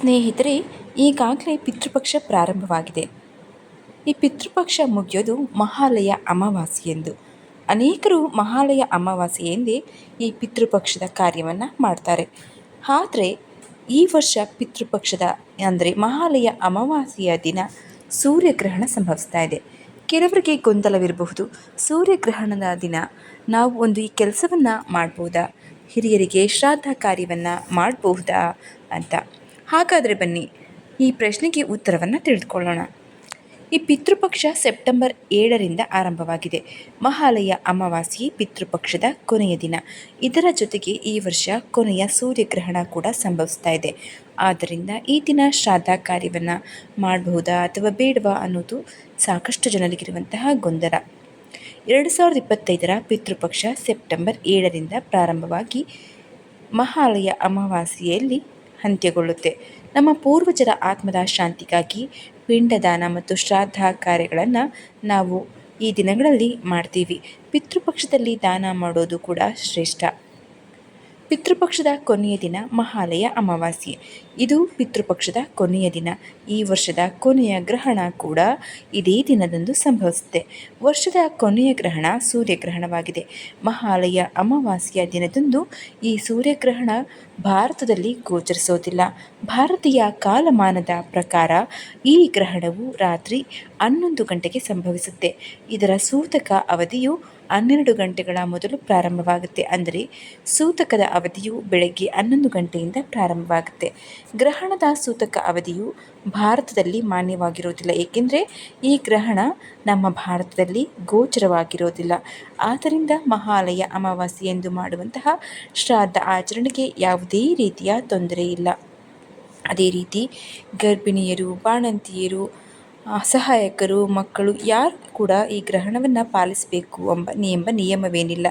ಸ್ನೇಹಿತರೆ, ಈಗಾಗಲೇ ಪಿತೃಪಕ್ಷ ಪ್ರಾರಂಭವಾಗಿದೆ. ಈ ಪಿತೃಪಕ್ಷ ಮುಗಿಯೋದು ಮಹಾಲಯ ಅಮಾವಾಸ್ಯೆಯೆಂದು ಅನೇಕರು ಮಹಾಲಯ ಅಮಾವಾಸ್ಯೆಯೆಂದೇ ಈ ಪಿತೃಪಕ್ಷದ ಕಾರ್ಯವನ್ನು ಮಾಡ್ತಾರೆ. ಆದರೆ, ಈ ವರ್ಷ ಪಿತೃಪಕ್ಷದ ಅಂದರೆ ಮಹಾಲಯ ಅಮಾವಾಸ್ಯೆಯ ದಿನ ಸೂರ್ಯಗ್ರಹಣ ಸಂಭವಿಸ್ತಾ ಇದೆ. ಕೆಲವರಿಗೆ ಗೊಂದಲವಿರಬಹುದು. ಸೂರ್ಯಗ್ರಹಣದ ದಿನ ನಾವು ಒಂದು ಈ ಕೆಲಸವನ್ನು ಮಾಡ್ಬೋದಾ? ಹಿರಿಯರಿಗೆ ಶ್ರಾದ್ದ ಕಾರ್ಯವನ್ನು ಮಾಡಬಹುದಾ ಅಂತ. ಹಾಗಾದರೆ ಬನ್ನಿ, ಈ ಪ್ರಶ್ನೆಗೆ ಉತ್ತರವನ್ನು ತಿಳಿದುಕೊಳ್ಳೋಣ. ಈ ಪಿತೃಪಕ್ಷ ಸೆಪ್ಟೆಂಬರ್ ಏಳರಿಂದ ಆರಂಭವಾಗಿದೆ. ಮಹಾಲಯ ಅಮಾವಾಸ್ಯೆ ಪಿತೃಪಕ್ಷದ ಕೊನೆಯ ದಿನ. ಇದರ ಜೊತೆಗೆ ಈ ವರ್ಷ ಕೊನೆಯ ಸೂರ್ಯಗ್ರಹಣ ಕೂಡ ಸಂಭವಿಸ್ತಾ ಇದೆ. ಆದ್ದರಿಂದ ಈ ದಿನ ಶ್ರಾದ್ದ ಕಾರ್ಯವನ್ನು ಮಾಡಬಹುದಾ ಅಥವಾ ಬೇಡವಾ ಅನ್ನೋದು ಸಾಕಷ್ಟು ಜನರಿಗಿರುವಂತಹ ಗೊಂದಲ. ಎರಡು ಸಾವಿರದ ಇಪ್ಪತ್ತೈದರ ಪಿತೃಪಕ್ಷ ಸೆಪ್ಟೆಂಬರ್ ಏಳರಿಂದ ಪ್ರಾರಂಭವಾಗಿ ಮಹಾಲಯ ಅಮಾವಾಸ್ಯೆಯಲ್ಲಿ ಅಂತ್ಯಗೊಳ್ಳುತ್ತೆ. ನಮ್ಮ ಪೂರ್ವಜರ ಆತ್ಮದ ಶಾಂತಿಗಾಗಿ ಪಿಂಡದಾನ ಮತ್ತು ಶ್ರಾದ್ದ ಕಾರ್ಯಗಳನ್ನು ನಾವು ಈ ದಿನಗಳಲ್ಲಿ ಮಾಡ್ತೀವಿ. ಪಿತೃಪಕ್ಷದಲ್ಲಿ ದಾನ ಮಾಡೋದು ಕೂಡ ಶ್ರೇಷ್ಠ. ಪಿತೃಪಕ್ಷದ ಕೊನೆಯ ದಿನ ಮಹಾಲಯ ಅಮಾವಾಸ್ಯೆ. ಇದು ಪಿತೃಪಕ್ಷದ ಕೊನೆಯ ದಿನ. ಈ ವರ್ಷದ ಕೊನೆಯ ಗ್ರಹಣ ಕೂಡ ಇದೇ ದಿನದಂದು ಸಂಭವಿಸುತ್ತೆ. ವರ್ಷದ ಕೊನೆಯ ಗ್ರಹಣ ಸೂರ್ಯಗ್ರಹಣವಾಗಿದೆ. ಮಹಾಲಯ ಅಮಾವಾಸ್ಯೆಯ ದಿನದಂದು ಈ ಸೂರ್ಯಗ್ರಹಣ ಭಾರತದಲ್ಲಿ ಗೋಚರಿಸೋದಿಲ್ಲ. ಭಾರತೀಯ ಕಾಲಮಾನದ ಪ್ರಕಾರ ಈ ಗ್ರಹಣವು ರಾತ್ರಿ ಹನ್ನೊಂದು ಗಂಟೆಗೆ ಸಂಭವಿಸುತ್ತೆ. ಇದರ ಸೂತಕ ಅವಧಿಯು ಹನ್ನೆರಡು ಗಂಟೆಗಳ ಮೊದಲು ಪ್ರಾರಂಭವಾಗುತ್ತೆ. ಅಂದರೆ ಸೂತಕದ ಅವಧಿಯು ಬೆಳಗ್ಗೆ ಹನ್ನೊಂದು ಗಂಟೆಯಿಂದ ಪ್ರಾರಂಭವಾಗುತ್ತೆ. ಗ್ರಹಣದ ಸೂತಕ ಅವಧಿಯು ಭಾರತದಲ್ಲಿ ಮಾನ್ಯವಾಗಿರೋದಿಲ್ಲ ಏಕೆಂದರೆ ಈ ಗ್ರಹಣ ನಮ್ಮ ಭಾರತದಲ್ಲಿ ಗೋಚರವಾಗಿರೋದಿಲ್ಲ ಆದ್ದರಿಂದ ಮಹಾಲಯ ಅಮಾವಾಸ್ಯೆ ಎಂದು ಮಾಡುವಂತಹ ಶ್ರಾದ್ದ ಆಚರಣೆಗೆ ಯಾವುದೇ ರೀತಿಯ ತೊಂದರೆ ಇಲ್ಲ. ಅದೇ ರೀತಿ ಗರ್ಭಿಣಿಯರು, ಬಾಣಂತಿಯರು ಅಸಹಾಯಕರು, ಮಕ್ಕಳು, ಯಾರು ಕೂಡ ಈ ಗ್ರಹಣವನ್ನು ಪಾಲಿಸಬೇಕು ಎಂಬ ಎಂಬ ನಿಯಮವೇನಿಲ್ಲ.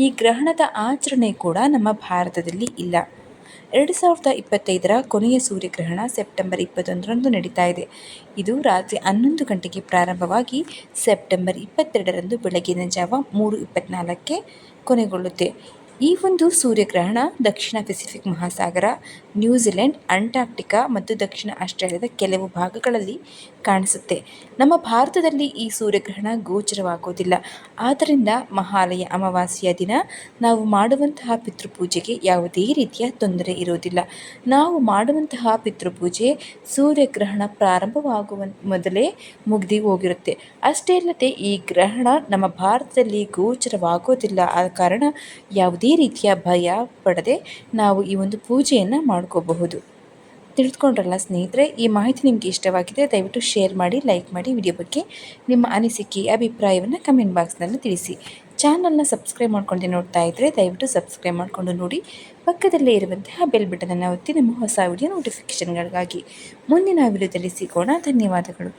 ಈ ಗ್ರಹಣದ ಆಚರಣೆ ಕೂಡ ನಮ್ಮ ಭಾರತದಲ್ಲಿ ಇಲ್ಲ. ಎರಡು ಸಾವಿರದ ಇಪ್ಪತ್ತೈದರ ಕೊನೆಯ ಸೂರ್ಯಗ್ರಹಣ ಸೆಪ್ಟೆಂಬರ್ ಇಪ್ಪತ್ತೊಂದರಂದು ನಡೀತಾ ಇದೆ. ಇದು ರಾತ್ರಿ ಹನ್ನೊಂದು ಗಂಟೆಗೆ ಪ್ರಾರಂಭವಾಗಿ ಸೆಪ್ಟೆಂಬರ್ ಇಪ್ಪತ್ತೆರಡರಂದು ಬೆಳಗಿನ ಜಾವ ಮೂರು ಇಪ್ಪತ್ತ್ನಾಲ್ಕಕ್ಕೆ ಕೊನೆಗೊಳ್ಳುತ್ತೆ. ಈ ಒಂದು ಸೂರ್ಯಗ್ರಹಣ ದಕ್ಷಿಣ ಪೆಸಿಫಿಕ್ ಮಹಾಸಾಗರ ನ್ಯೂಜಿಲೆಂಡ್ ಅಂಟಾರ್ಕ್ಟಿಕಾ ಮತ್ತು ದಕ್ಷಿಣ ಆಸ್ಟ್ರೇಲಿಯಾದ ಕೆಲವು ಭಾಗಗಳಲ್ಲಿ ಕಾಣಿಸುತ್ತೆ. ನಮ್ಮ ಭಾರತದಲ್ಲಿ ಈ ಸೂರ್ಯಗ್ರಹಣ ಗೋಚರವಾಗೋದಿಲ್ಲ ಆದ್ದರಿಂದ ಮಹಾಲಯ ಅಮಾವಾಸ್ಯೆಯ ದಿನ ನಾವು ಮಾಡುವಂತಹ ಪಿತೃಪೂಜೆಗೆ ಯಾವುದೇ ರೀತಿಯ ತೊಂದರೆ ಇರೋದಿಲ್ಲ ನಾವು ಮಾಡುವಂತಹ ಪಿತೃಪೂಜೆ ಸೂರ್ಯಗ್ರಹಣ ಪ್ರಾರಂಭವಾಗುವ ಮೊದಲೇ ಮುಗಿದು ಹೋಗಿರುತ್ತೆ. ಅಷ್ಟೇ ಅಲ್ಲದೆ ಈ ಗ್ರಹಣ ನಮ್ಮ ಭಾರತದಲ್ಲಿ ಗೋಚರವಾಗೋದಿಲ್ಲ ಆದ ಕಾರಣ ಯಾವುದೇ ರೀತಿಯ ಭಯ ಪಡದೆ ನಾವು ಈ ಒಂದು ಪೂಜೆಯನ್ನು ಮಾಡ್ಕೋಬಹುದು. ತಿಳಿದುಕೊಂಡ್ರಲ್ಲ ಸ್ನೇಹಿತರೆ, ಈ ಮಾಹಿತಿ ನಿಮಗೆ ಇಷ್ಟವಾಗಿದೆ, ದಯವಿಟ್ಟು ಶೇರ್ ಮಾಡಿ, ಲೈಕ್ ಮಾಡಿ, ವಿಡಿಯೋ ಬಗ್ಗೆ ನಿಮ್ಮ ಅನಿಸಿಕೆ, ಅಭಿಪ್ರಾಯವನ್ನು ಕಮೆಂಟ್ ಬಾಕ್ಸ್ನಲ್ಲಿ ತಿಳಿಸಿ. ಚಾನಲ್ನ ಸಬ್ಸ್ಕ್ರೈಬ್ ಮಾಡ್ಕೊಂಡು ನೋಡ್ತಾ ಇದ್ದರೆ ದಯವಿಟ್ಟು ಸಬ್ಸ್ಕ್ರೈಬ್ ಮಾಡಿಕೊಂಡು ನೋಡಿ. ಪಕ್ಕದಲ್ಲೇ ಇರುವಂತಹ ಬೆಲ್ ಬಟನನ್ನು ಒತ್ತಿ, ನಮ್ಮ ಹೊಸ ವಿಡಿಯೋ ನೋಟಿಫಿಕೇಷನ್ಗಳಿಗಾಗಿ ಮುಂದಿನ ವಿಡಿಯೋದಲ್ಲಿ ಸಿಗೋಣ. ಧನ್ಯವಾದಗಳು.